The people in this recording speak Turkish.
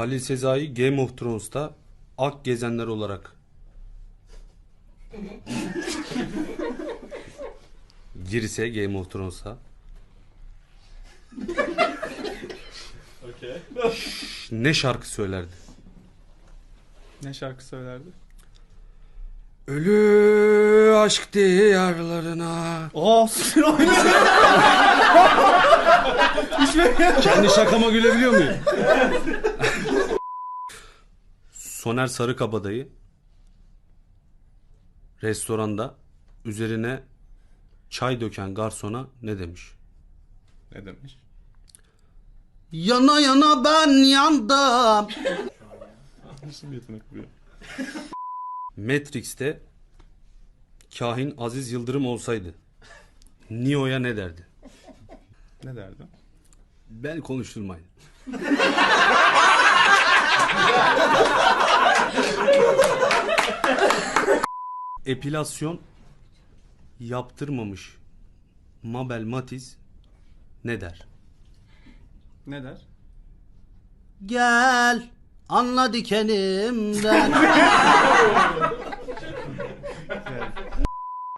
Halil Sezai Game of Thrones'ta Ak Gezenler olarak girse Game of Thrones'a. Ne şarkı söylerdi? Ne şarkı söylerdi? Ölü aşk diyarlarına. Aa Kendi şakama gülebiliyor muyum? Soner Sarıkabadayı restoranda üzerine çay döken garsona ne demiş? ne demiş? Yana yana ben yandım. Nasıl bir yetenek bu ya? Matrix'te kahin Aziz Yıldırım olsaydı Neo'ya ne derdi? Ne derdi? Ben konuşturmayın. Epilasyon yaptırmamış Mabel Matiz ne der? Ne der? Gel anla dikenimden.